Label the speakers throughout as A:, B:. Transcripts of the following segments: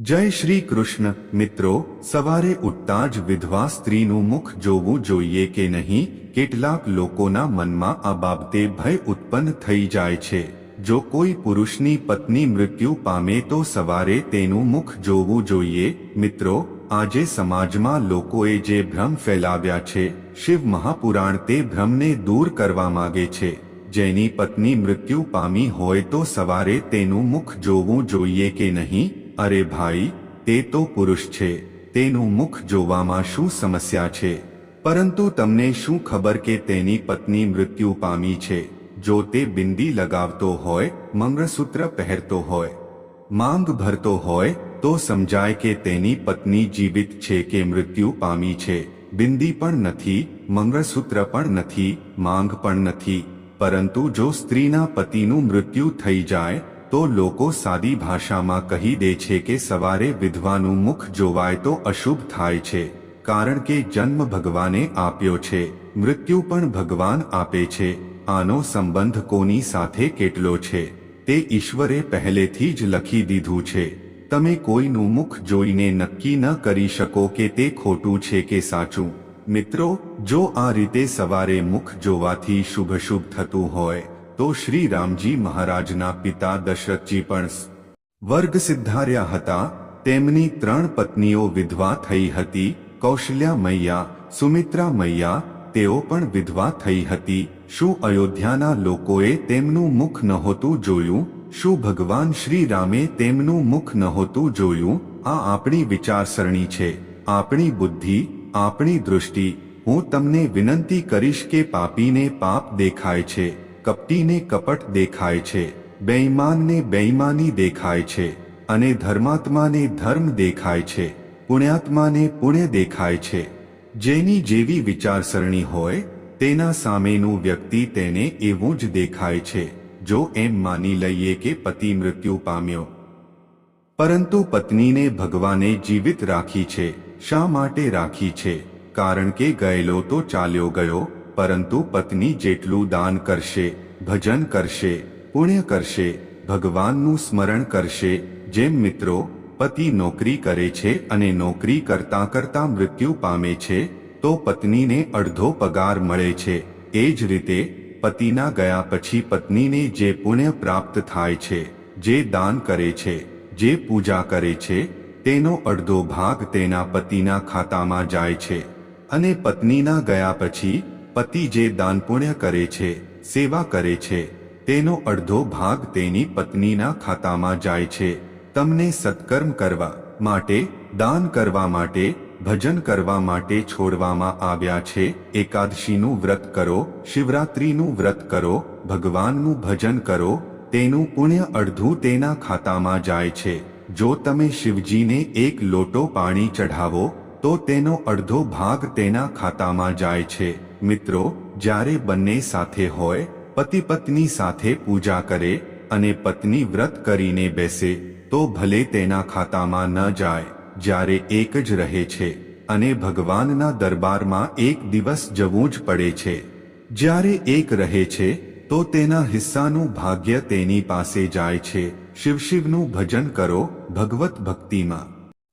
A: જય શ્રી કૃષ્ણ. મિત્રો, સવારે ઉઠતા જ વિધવા સ્ત્રીનું મુખ જોવું જોઈએ કે નહીં? કેટલાક લોકોના મનમાં આ બાબતે ભય ઉત્પન્ન થઈ જાય છે. જો કોઈ પુરુષની પત્ની મૃત્યુ પામે તો સવારે તેનું મુખ જોવું જોઈએ. મિત્રો, આજે સમાજમાં લોકોએ જે ભ્રમ ફેલાવ્યા છે, શિવ મહાપુરાણ તે ભ્રમને દૂર કરવા માગે છે. જેની પત્ની મૃત્યુ પામી હોય તો સવારે તેનું મુખ જોવું જોઈએ કે નહીં? અરે ભાઈ, તે તો પુરુષ છે, તેનું મુખ જોવામાં શું સમસ્યા છે? પરંતુ તમને શું ખબર કે તેની પત્ની મૃત્યુ પામી છે? જો તે બિંદી લગાવતો હોય, મંગળસૂત્ર પહેરતો હોય, માંગ ભરતો હોય, તો સમજાય કે તેની પત્ની જીવિત છે કે મૃત્યુ પામી છે. બિંદી પણ નથી, મંગળસૂત્ર પણ નથી, માંગ પણ નથી. પરંતુ જો સ્ત્રીના પતિનું મૃત્યુ થઈ જાય તો લોકો સાદી ભાષામાં કહી દે છે કે સવારે વિધવાનું મુખ જોવાય તો અશુભ થાય છે, કારણ કે જન્મ ભગવાને આપ્યો છે, મૃત્યુ પણ ભગવાન આપે છે, આનો સંબંધ કોની સાથે કેટલો છે, તે ઈશ્વરે પહેલેથી જ લખી દીધું છે, તમે કોઈનું મુખ જોઈને નક્કી ન કરી શકો કે તે ખોટું છે કે સાચું. મિત્રો, જો આ રીતે સવારે મુખ જોવાથી શુભ શુભ થતું હોય તો શ્રી રામજી મહારાજના પિતા દશરથજી પણ વર્ગ સિદ્ધાર્યા હતા, તેમની ત્રણ પત્નીઓ વિધવા થઈ હતી, કૌશલ્યા મૈયા, સુમિત્રા મૈયા, તેઓ પણ વિધવા થઈ હતી. શું અયોધ્યાના લોકોએ તેમનું મુખ નહોતું જોયું? શું ભગવાન શ્રી રામે તેમનું મુખ નહોતું જોયું? આ આપણી વિચારસરણી છે. આપણી બુદ્ધિ, આપણી દૃષ્ટિ. હું તમને વિનંતી કરીશ કે પાપીને પાપ દેખાય છે. કપટીને કપટ દેખાય છે, બેઈમાનને બેઈમાની દેખાય છે અને ધર્માત્માને ધર્મ દેખાય છે, પુણ્યાત્માને પુણ્ય દેખાય છે. જેની જેવી વિચારસરણી હોય, તેના સામેનું વ્યક્તિ તેને એવું જ દેખાય છે, જો એમ માની લઈએ કે પતિ મૃત્યુ પામ્યો. પરંતુ પત્નીને ભગવાને જીવિત રાખી છે, શા માટે રાખી છે? કારણ કે ગયેલો તો ચાલ્યો ગયો પરંતુ પત્ની જેટલું દાન કરશે, ભજન કરશે, પુણ્ય કરશે, ભગવાનનું સ્મરણ કરશે, જેમ મિત્રો, પતિ નોકરી કરે છે અને નોકરી કરતા કરતા મૃત્યુ પામે છે, તો પત્નીને અડધો પગાર મળે છે. એ જ રીતે, પતિના ગયા પછી પત્નીને જે પુણ્ય પ્રાપ્ત થાય છે, જે દાન કરે છે, જે પૂજા કરે છે, તેનો અડધો ભાગ તેના પતિના ખાતામાં જાય છે. અને પત્નીના ગયા પછી પતિ જે દાન પુણ્ય કરે છે, સેવા કરે છે, તેનો અડધો ભાગ તેની પત્નીના ખાતામાં જાય છે. તમને સત્કર્મ કરવા માટે, દાન કરવા માટે, ભજન કરવા માટે છોડવામાં આવ્યા છે. એકાદશીનું વ્રત કરો, શિવરાત્રીનું વ્રત કરો, ભગવાનનું ભજન કરો, તેનું પુણ્ય અડધું તેના ખાતામાં જાય છે. જો તમે શિવજીને એક લોટો પાણી ચઢાવો, તો તેનો અડધો ભાગ તેના ખાતામાં જાય છે. મિત્રો, જ્યારે બંને સાથે હોય, પતિ પત્ની સાથે પૂજા કરે અને પત્ની વ્રત કરીને બેસે, તો ભલે તેના ખાતામાં ન જાય, જ્યારે એક જ રહે છે અને ભગવાનના દરબારમાં એક દિવસ જવું જ પડે છે. જ્યારે એક રહે છે, તો તેના હિસ્સાનું ભાગ્ય તેની પાસે જાય છે. શિવશિવનું ભજન કરો, ભગવત ભક્તિમાં.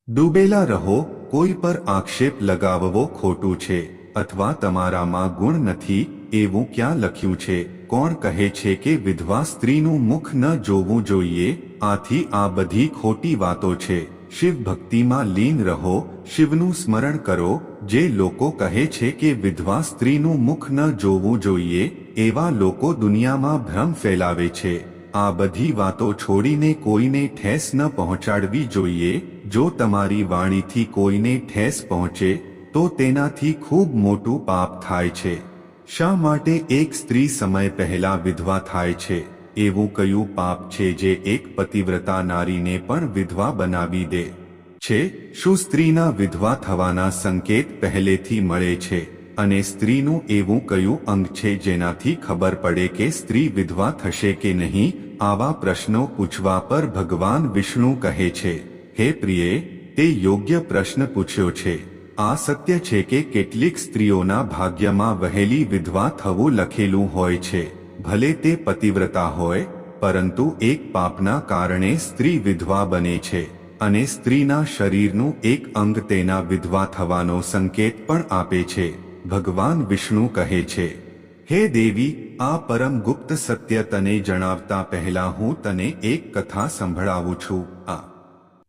A: ડૂબેલા રહો, કોઈ પર આક્ષેપ લગાવવો ખોટું છે. અથવા તમારામાં ગુણ નથી, એવું ક્યાં લખ્યું છે? કોણ કહે છે કે વિધવા સ્ત્રીનું મુખ ન જોવું જોઈએ? આથી આ બધી ખોટી વાતો છે. શિવ ભક્તિમાં લીન રહો, શિવનું સ્મરણ કરો. જે લોકો કહે છે કે વિધવા સ્ત્રીનું મુખ ન જોવું જોઈએ, એવા લોકો દુનિયામાં ભ્રમ ફેલાવે છે. આ બધી વાતો છોડીને કોઈને ઠેસ ન પહોંચાડવી જોઈએ. જો તમારી વાણીથી કોઈને ઠેસ પહોંચે તો તેનાથી ખૂબ મોટું પાપ થાય છે. શા માટે એક સ્ત્રી સમય પહેલા વિધવા થાય છે? એવું કયું પાપ છે જે એક પતિવ્રતા નારીને પણ વિધવા બનાવી દે? છે, શું સ્ત્રીના વિધવા થવાના સંકેત પહેલેથી મળે છે? અને સ્ત્રીનું એવું કયું અંગ છે જેનાથી ખબર પડે કે સ્ત્રી વિધવા થશે કે નહીં? આવા પ્રશ્નો પૂછવા પર ભગવાન વિષ્ણુ કહે છે, હે પ્રિયે, તે યોગ્ય પ્રશ્ન પૂછ્યો છે. આ સત્ય છે કે કેટલીક સ્ત્રીઓના ભાગ્યમાં વહેલી વિધવા થવું લખેલું હોય છે. ભલે તે પતિવ્રતા હોય, પરંતુ એક પાપના કારણે સ્ત્રી વિધવા બને છે અને સ્ત્રીના શરીરનું એક અંગ તેના વિધવા થવાનો સંકેત પણ આપે છે. ભગવાન વિષ્ણુ કહે છે, હે દેવી, આ પરમ ગુપ્ત સત્ય તને જણાવતા પહેલા હું તને એક કથા સંભળાવું છું. આ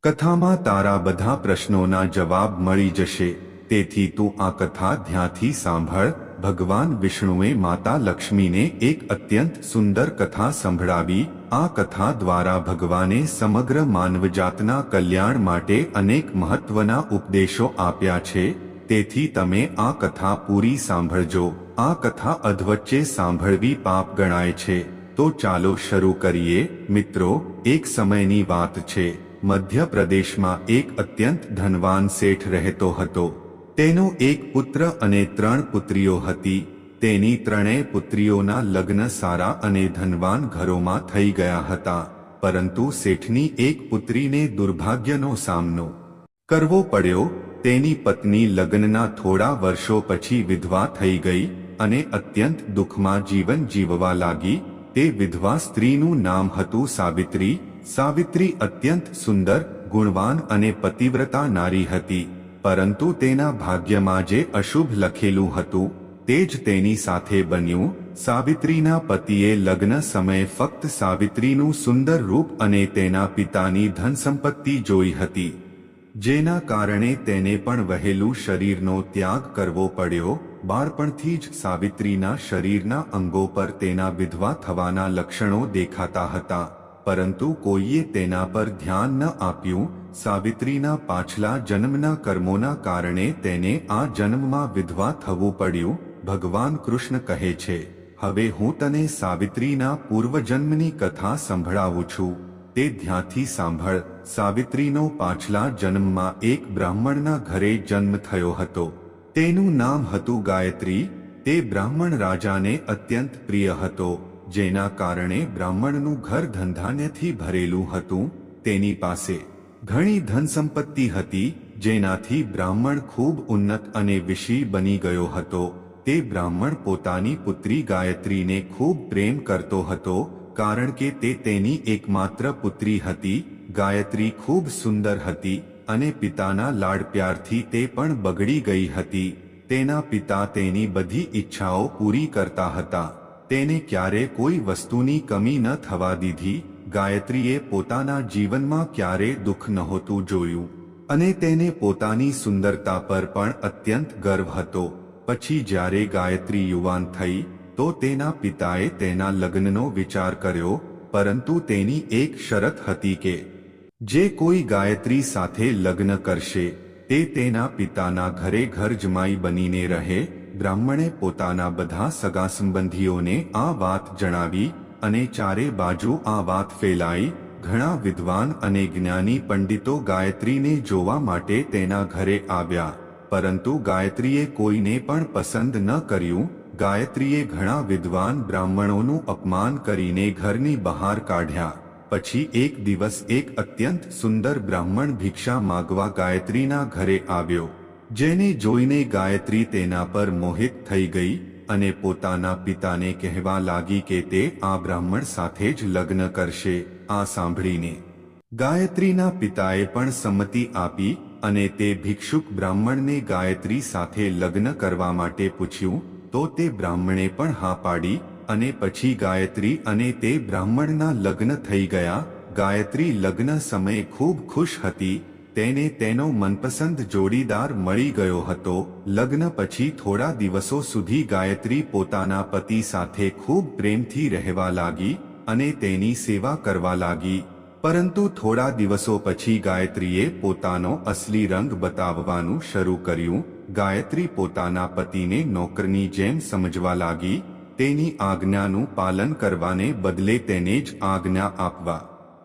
A: કથામાં તારા બધા પ્રશ્નોના જવાબ મળી જશે. તેથી તું આ કથા ધ્યાંથી સાંભળ. ભગવાન વિષ્ણુએ માતા લક્ષ્મીને એક અત્યંત સુંદર કથા સંભળાવી. આ કથા દ્વારા ભગવાને સમગ્ર માનવજાતના કલ્યાણ માટે અનેક મહત્વના ઉપદેશો આપ્યા છે. તેથી તમે આ કથા પૂરી સાંભળજો. આ કથા અધવચ્ચે સાંભળવી પાપ ગણાય છે. તો ચાલો શરૂ કરીએ. મિત્રો, એક સમયની વાત છે. મધ્ય પ્રદેશમાં એક અત્યંત ધનવાન શેઠ રહેતો હતો. તેનો એક પુત્ર અને ત્રણ પુત્રીઓ હતી. તેની ત્રણેય પુત્રીઓના લગ્ન સારા અને ધનવાન ઘરોમાં થઈ ગયા હતા. પરંતુ શેઠની એક પુત્રીને દુર્ભાગ્યનો સામનો કરવો પડ્યો. તેની પત્ની લગ્નના થોડા વર્ષો પછી વિધવા થઈ ગઈ અને અત્યંત દુઃખમાં જીવન જીવવા લાગી. તે વિધવા સ્ત્રીનું નામ હતું સાવિત્રી. સાવિત્રી અત્યંત સુંદર, ગુણવાન અને પતિવ્રતા નારી હતી, પરંતુ તેના ભાગ્યમાં જે અશુભ લખેલું હતું, તે જ તેની સાથે બન્યું. સાવિત્રીના પતિએ લગ્ન સમયે ફક્ત સાવિત્રીનું સુંદર રૂપ અને તેના પિતાની ધન સંપત્તિ જોઈ હતી, જેના કારણે તેને પણ વહેલું શરીરનો ત્યાગ કરવો પડ્યો. બાળપણથી જ સાવિત્રીના શરીરના અંગો પર તેના વિધવા થવાના લક્ષણો દેખાતા હતા. પરંતુ કોઈએ તેના પર ધ્યાન ન આપ્યું, સાવિત્રીના પાછલા જન્મના કર્મોના કારણે તેને આ જન્મમાં વિધવા થવું પડ્યું, ભગવાન કૃષ્ણ કહે છે, હવે હું તને સાવિત્રીના પૂર્વજન્મની કથા સંભળાવું છું, તે ધ્યાનથી સાંભળ, સાવિત્રીનો પાછલા જન્મમાં એક બ્રાહ્મણના ઘરે જન્મ થયો હતો, તેનું નામ હતું ગાયત્રી, તે બ્રાહ્મણ રાજાને અત્યંત પ્રિય હતો જેના કારણે બ્રાહ્મણનું ઘર ધંધાનેથી ભરેલું હતું, તેની પાસે ઘણી ધન સંપત્તિ હતી, જેનાથી બ્રાહ્મણ ખૂબ ઉન્નત અને વિષી બની ગયો હતો. તે બ્રાહ્મણ પોતાની પુત્રી ગાયત્રીને ખૂબ પ્રેમ કરતો હતો, કારણ કે તે તેની એકમાત્ર પુત્રી હતી, ગાયત્રી ખૂબ સુંદર હતી, અને પિતાના લાડપ્યારથી તે પણ બગડી ગઈ હતી. તેના પિતા તેની બધી ઈચ્છાઓ પૂરી કરતા હતા. તેને ક્યારે કોઈ વસ્તુની કમી ન થવા દીધી? ગાયત્રીએ પોતાના જીવનમાં ક્યારે દુઃખ નહોતું જોયું? અને તેને પોતાની સુંદરતા પર પણ અત્યંત ગર્વ હતો. પછી જ્યારે ગાયત્રી યુવાન થઈ, તો તેના પિતાએ તેના લગ્નનો વિચાર કર્યો, પરંતુ તેની એક શરત હતી કે, જે કોઈ ગાયત્રી સાથે લગ્ન કરશે, તે તેના પિતાના ઘરે ઘર જમાઈ બનીને રહે બ્રાહ્મણે પોતાના બધા સગા સંબંધીઓને આ વાત જણાવી અને ચારે બાજુ આ વાત ફેલાઈ, ઘણા વિદ્વાન અને જ્ઞાની પંડિતો ગાયત્રીને જોવા માટે તેના ઘરે આવ્યા. પરંતુ ગાયત્રીએ કોઈને પણ પસંદ ન કર્યું. ગાયત્રીએ ઘણા વિદ્વાન બ્રાહ્મણોનું અપમાન કરીને ઘરની બહાર કાઢ્યા. પછી એક દિવસ એક અત્યંત સુંદર બ્રાહ્મણ ભિક્ષા માગવા ગાયત્રીના ઘરે આવ્યો. જેને જોઈને ગાયત્રી તેના પર મોહિત થઈ ગઈ અને પોતાના પિતાને કહેવા લાગી કે તે આ બ્રાહ્મણ સાથે જ લગ્ન કરશે, આ સાંભળીને. ગાયત્રીના પિતાએ પણ સંમતિ આપી અને તે ભિક્ષુક બ્રાહ્મણને ગાયત્રી સાથે લગ્ન કરવા માટે પૂછ્યું, તો તે બ્રાહ્મણે પણ હા પાડી અને પછી ગાયત્રી અને તે બ્રાહ્મણના લગ્ન થઈ ગયા. ગાયત્રી લગ્ન સમયે ખૂબ ખુશ હતી તેને તેનો મનપસંદ જોડીદાર મળી ગયો હતો. લગ્ન પછી થોડા દિવસો સુધી ગાયત્રી પોતાના પતિ સાથે ખૂબ પ્રેમથી રહેવા લાગી અને તેની સેવા કરવા લાગી. પરંતુ થોડા દિવસો પછી ગાયત્રીએ પોતાનો અસલી રંગ બતાવવાનું શરૂ કર્યું. ગાયત્રી પોતાના પતિને નોકરની જેમ સમજવા લાગી. તેની આજ્ઞાનું પાલન કરવાને બદલે તેને જ આજ્ઞા આપવા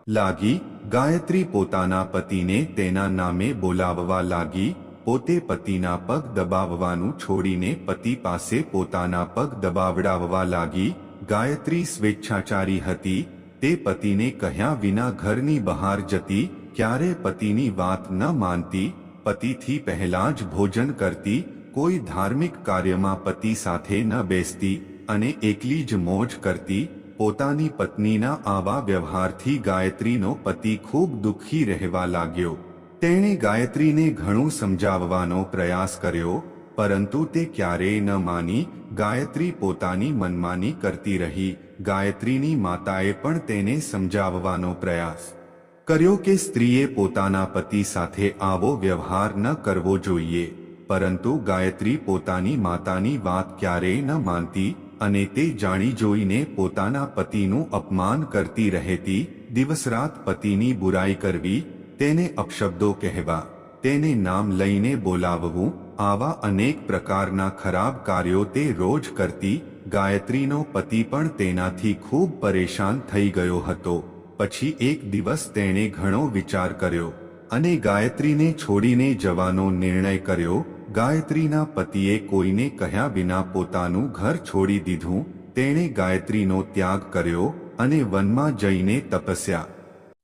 A: લાગી. ગાયત્રી પોતાના પતિને તેના નામે બોલાવવા લાગી, પોતે પતિના પગ દબાવવાનું છોડીને પતિ પાસે પોતાના પગ દબાવડાવવા લાગી, ગાયત્રી સ્વેચ્છાચારી હતી, તે પતિને કહ્યા વિના ઘરની બહાર જતી, ક્યારે પતિની વાત ન માનતી, પતિથી પહેલા જ ભોજન કરતી, કોઈ ધાર્મિક કાર્યમાં પતિ સાથે ન બેસતી અને એકલી જ મોજ કરતી પોતાની પત્નીના આવા વ્યવહારથી ગાયત્રીનો પતિ ખૂબ દુઃખી રહેવા લાગ્યો. તેણે ગાયત્રીને ઘણું સમજાવવાનો પ્રયાસ કર્યો, પરંતુ તે ક્યારેય ન માની, ગાયત્રી પોતાની મનમાની કરતી રહી, ગાયત્રીની માતાએ પણ તેને સમજાવવાનો પ્રયાસ કર્યો કે સ્ત્રીએ પોતાના પતિ સાથે આવો વ્યવહાર ન કરવો જોઈએ, પરંતુ ગાયત્રી પોતાની માતાની વાત ક્યારેય ન માનતી અને તે જાણી જોઈને પોતાના પતિનું અપમાન કરતી રહેતી, દિવસરાત પતિની બુરાઈ કરવી, તેને અપશબ્દો કહેવા, તેને નામ લઈને બોલાવવું, આવા અનેક પ્રકારના ખરાબ કાર્યો તે રોજ કરતી, ગાયત્રીનો પતિ પણ તેનાથી ખૂબ પરેશાન થઈ ગયો હતો. પછી એક દિવસ તેણે ઘણો વિચાર કર્યો અને ગાયત્રીને છોડીને જવાનો નિર્ણય કર્યો ગાયત્રીના પતિએ કોઈને કહ્યા વિના પોતાનું ઘર છોડી દીધું, તેણે ગાયત્રીનો ત્યાગ કર્યો અને વનમાં જઈને તપસ્યા.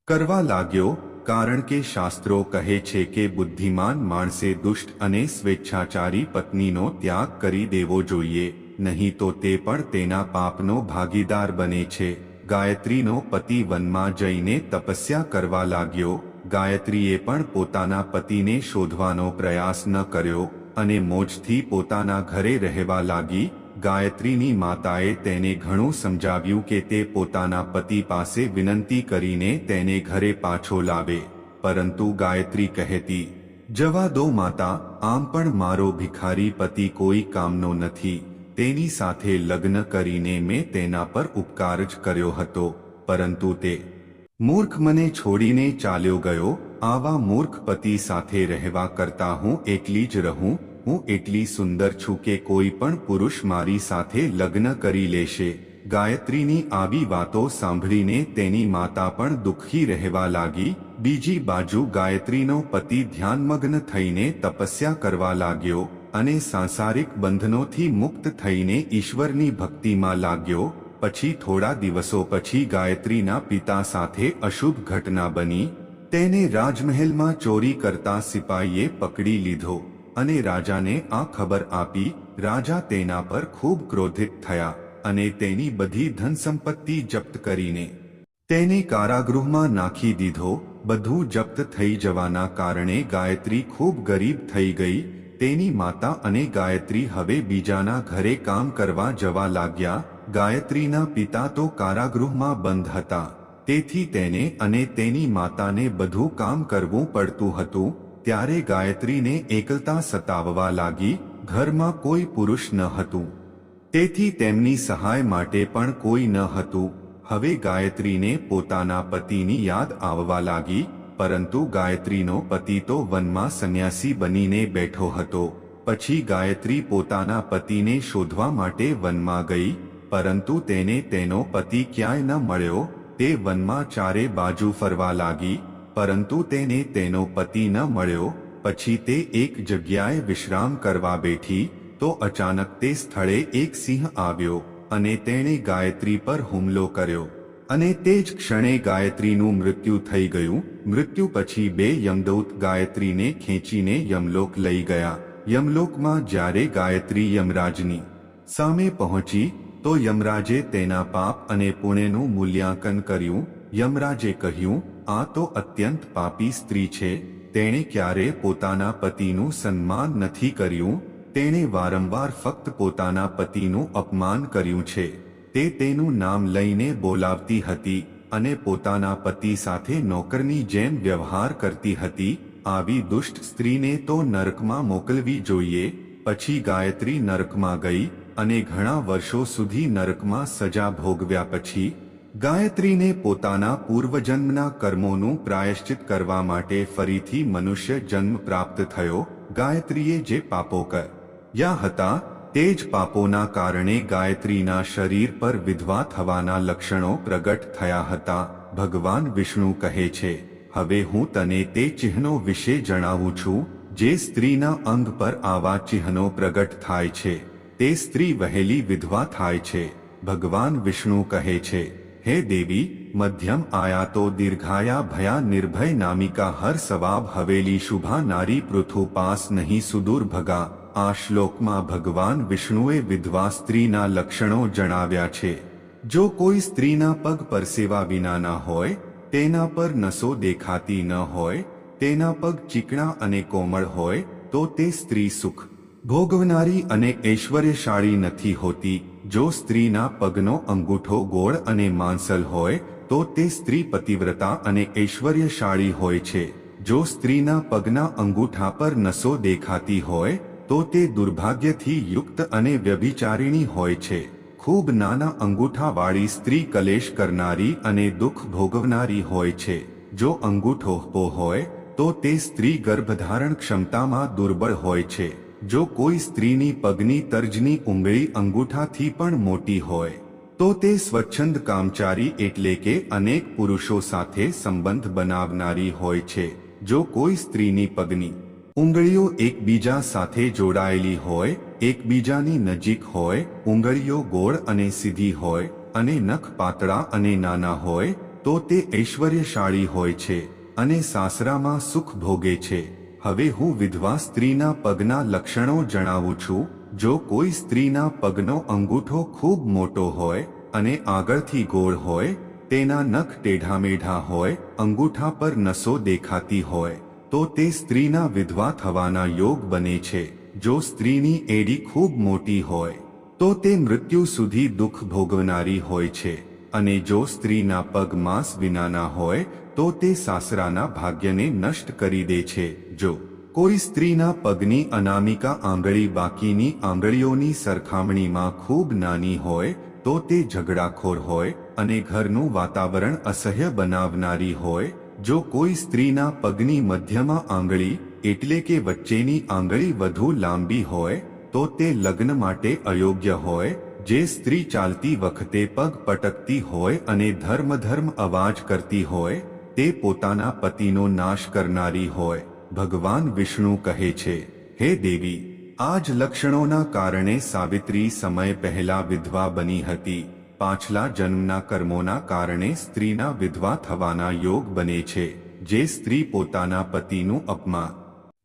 A: કરવા લાગ્યો, કારણ કે શાસ્ત્રો કહે છે કે બુદ્ધિમાન માણસે દુષ્ટ અને સ્વેચ્છાચારી પત્નીનો ત્યાગ કરી દેવો જોઈએ, નહીં તો તે પણ તેના પાપનો ભાગીદાર બને છે. ગાયત્રીનો પતિ વનમાં જઈને તપસ્યા કરવા લાગ્યો ગાયત્રીએ પણ પોતાના પતિને શોધવાનો પ્રયાસ ન કર્યો અને મોજથી પોતાના ઘરે રહેવા લાગી. ગાયત્રીની માતાએ તેને ઘણું સમજાવ્યું કે તે પોતાના પતિ પાસે વિનંતી કરીને તેને ઘરે પાછો લાવે. પરંતુ ગાયત્રી કહેતી, જવા દો માતા, આમ પણ મારો ભિખારી પતિ કોઈ કામનો નથી. તેની સાથે લગ્ન કરીને મેં તેના પર ઉપકાર જ કર્યો હતો. પરંતુ તે મૂર્ખ મને છોડીને ચાલ્યો ગયો, આવા મૂર્ખ પતિ સાથે રહેવા કરતા હું એકલી જ રહું, હું એટલી સુંદર છું કે કોઈ પણ પુરુષ મારી સાથે લગ્ન કરી લેશે. ગાયત્રીની આવી વાતો સાંભળીને તેની માતા પણ દુઃખી રહેવા લાગી, બીજી બાજુ ગાયત્રીનો પતિ ધ્યાનમગ્ન થઈને તપસ્યા કરવા લાગ્યો અને સાંસારિક બંધનોથી મુક્ત થઈને ઈશ્વરની ભક્તિમાં લાગ્યો પછી થોડા દિવસો પછી ગાયત્રીના પિતા સાથે અશુભ ઘટના બની. તેને રાજમહેલમાં ચોરી કરતા સિપાહીએ પકડી લીધો અને રાજાને આ ખબર આપી રાજા તેના પર ખૂબ ક્રોધિત થયા અને તેની બધી ધન સંપત્તિ જપ્ત કરીને તેને કારાગૃહમાં નાખી દીધો. બધું જપ્ત થઈ જવાના કારણે ગાયત્રી ખૂબ ગરીબ થઈ ગઈ. તેની માતા અને ગાયત્રી હવે બીજાના ઘરે કામ કરવા જવા લાગ્યા. ગાયત્રીના પિતા તો કારાગૃહમાં બંધ હતા. તેથી તેને અને તેની માતાને બધું કામ કરવું પડતું હતું, ત્યારે ગાયત્રીને એકલતા સતાવવા લાગી, ઘરમાં કોઈ પુરુષ ન હતું. તેથી તેમની સહાય માટે પણ કોઈ ન હતું. હવે ગાયત્રીને પોતાના પતિની યાદ આવવા લાગી, પરંતુ ગાયત્રીનો પતિ તો વનમાં સંન્યાસી બનીને બેઠો હતો. પછી ગાયત્રી પોતાના પતિને શોધવા માટે વનમાં ગઈ પરંતુ તેને તેનો પતિ ક્યાંય ન મળ્યો, તે વનમાં ચારે બાજુ ફરવા લાગી, પરંતુ તેને તેનો પતિ ન મળ્યો, પછી તે એક જગ્યાએ વિશ્રામ કરવા બેઠી, તો અચાનક તે સ્થળે એક સિંહ આવ્યો, અને તેણે ગાયત્રી પર હુમલો કર્યો. અને તે જ ક્ષણે ગાયત્રીનું મૃત્યુ થઈ ગયું, મૃત્યુ પછી બે યમદૂત ગાયત્રીને ખેંચીને યમલોક લઈ ગયા, યમલોકમાં જ્યારે ગાયત્રી યમરાજની સામે પહોંચી તો યમરાજે તેના પાપ અને પુણ્યનું મૂલ્યાંકન કર્યું. યમરાજે કહ્યું, આ તો અત્યંત પાપી સ્ત્રી છે. તેણે ક્યારે પોતાના પતિનું સન્માન નથી કર્યું? તેણે વારંવાર ફક્ત પોતાના પતિનું અપમાન કર્યું છે. તે તેનું નામ લઈને બોલાવતી હતી અને પોતાના પતિ સાથે નોકરની જેમ વ્યવહાર કરતી હતી. આવી દુષ્ટ સ્ત્રીને તો નરકમાં મોકલવી જોઈએ. પછી ગાયત્રી નરકમાં ગઈ અને ઘણા વર્ષો સુધી નરકમાં સજા ભોગવ્યા પછી, ગાયત્રીને પોતાના પૂર્વજન્મના કર્મોનું પ્રાયશ્ચિત કરવા માટે ફરીથી મનુષ્ય જન્મ પ્રાપ્ત થયો, ગાયત્રીએ જે પાપો કર્યા હતા, તે જ પાપોના કારણે ગાયત્રીના શરીર પર વિધવા થવાના લક્ષણો પ્રગટ થયા હતા, ભગવાન વિષ્ણુ કહે છે. હવે હું તને તે ચિહ્નો વિશે જણાવું છું, જે સ્ત્રીના અંગ પર આવા ચિહ્નો પ્રગટ થાય છે. તે સ્ત્રી વહેલી વિધવા થાય છે. ભગવાન વિષ્ણુ કહે છે, હે દેવી, મધ્યમ આયાતો દીર્ઘાયા ભયા નિર્ભય નામિકા હર સવાબ હવેલી શુભા નારી પૃથુ પાસ નહીં સુદૂર ભગા. આ શ્લોકમાં ભગવાન વિષ્ણુએ વિધવા સ્ત્રીના લક્ષણો જણાવ્યા છે. જો કોઈ સ્ત્રીના પગ પરસેવા વિનાના હોય, તેના પર નસો દેખાતી ન હોય, તેના પગ ચીકણા અને કોમળ હોય, તો તે સ્ત્રી સુખ ભોગવનારી અને ઐશ્વર્યશાળી નથી હોતી. જો સ્ત્રીના પગનો અંગૂઠો ગોળ અને માંસલ હોય, તો તે સ્ત્રી પતિવ્રતા અને ઐશ્વર્યશાળી હોય છે. જો સ્ત્રીના પગના અંગૂઠા પર નસો દેખાતી હોય, તો તે દુર્ભાગ્યથી યુક્ત અને વ્યભિચારિણી હોય છે. ખૂબ નાના અંગૂઠાવાળી સ્ત્રી કલેશ કરનારી અને દુઃખ ભોગવનારી હોય છે. જો અંગૂઠો હોય, તો તે સ્ત્રી ગર્ભધારણ ક્ષમતામાં દુર્બળ હોય છે. જો કોઈ સ્ત્રીની પગની તર્જની ઉંગળી અંગૂઠાથી પણ મોટી હોય, તો તે સ્વચ્છંદ કામચારી એટલે કે અનેક પુરુષો સાથે સંબંધ બનાવનારી હોય છે. જો કોઈ સ્ત્રીની પગની ઉંગળીઓ એકબીજા સાથે જોડાયેલી હોય, એકબીજાની નજીક હોય ઉંગળીઓ ગોળ અને સીધી હોય અને નખ પાતળા અને નાના હોય, તો તે ઐશ્વર્યશાળી હોય છે અને સાસરામાં સુખ ભોગે છે. હવે હું વિધવા સ્ત્રીના પગના લક્ષણો જણાવું છું. જો કોઈ સ્ત્રીના પગનો અંગૂઠો ખૂબ મોટો હોય અને આગળથી ગોળ હોય, તેના નખ ટેઢામેઢા હોય, અંગૂઠા પર નસો દેખાતી હોય, તો તે સ્ત્રીના વિધવા થવાના યોગ બને છે. જો સ્ત્રીની એડી ખૂબ મોટી હોય, તો તે મૃત્યુ સુધી દુઃખ ભોગવનારી હોય છે. અને જો સ્ત્રીના પગ માંસ વિનાના હોય, તો તે સાસરાના ભાગ્યને નષ્ટ કરી દે છે. જો કોઈ સ્ત્રીના પગની અનામિકા આંગળી બાકીની આંગળીઓની સરખામણીમાં ખૂબ નાની હોય, તો તે ઝઘડાખોર હોય અને ઘરનું વાતાવરણ અસહ્ય બનાવનારી હોય, જો કોઈ સ્ત્રીના પગની મધ્યમાં આંગળી, એટલે કે વચ્ચેની આંગળી વધુ લાંબી હોય, તો તે લગ્ન માટે અયોગ્ય હોય જે સ્ત્રી ચાલતી વખતે પગ પટકતી હોય અને ધર્મ ધર્મ અવાજ કરતી હોય, તે પોતાના પતિનો નાશ કરનારી હોય, ભગવાન વિષ્ણુ કહે છે, હે દેવી આ જ લક્ષણોના કારણે સાવિત્રી સમય પહેલા વિધવા બની હતી. પાછલા જન્મના કર્મોના કારણે સ્ત્રીના વિધવા થવાના યોગ બને છે. જે સ્ત્રી પોતાના પતિનું અપમાન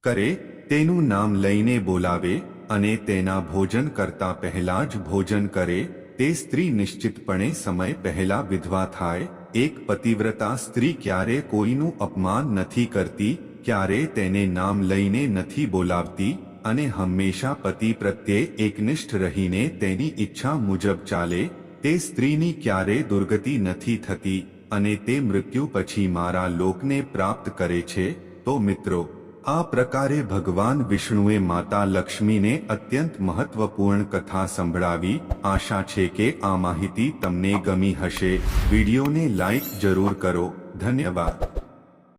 A: કરે, તેનું નામ લઈને બોલાવે અને તેના ભોજન કરતા પહેલા જ ભોજન કરે, તે સ્ત્રી નિશ્ચિતપણે સમય પહેલા વિધવા થાય, એક પતિવ્રતા સ્ત્રી ક્યારે કોઈનું અપમાન નથી કરતી, ક્યારે તેને નામ લઈને નથી બોલાવતી, અને હંમેશા પતિ પ્રત્યે એકનિષ્ઠ રહીને તેની ઈચ્છા મુજબ ચાલે, તે સ્ત્રીની ક્યારે દુર્ગતિ નથી થતી, અને તે મૃત્યુ પછી મારા લોકને પ્રાપ્ત કરે છે, તો મિત્રો આ પ્રકારે ભગવાન વિષ્ણુએ માતા લક્ષ્મીને અત્યંત મહત્વપૂર્ણ કથા સંભળાવી. આશા છે કે આ માહિતી તમને ગમી હશે. વિડીયોને લાઈક જરૂર કરો. ધન્યવાદ.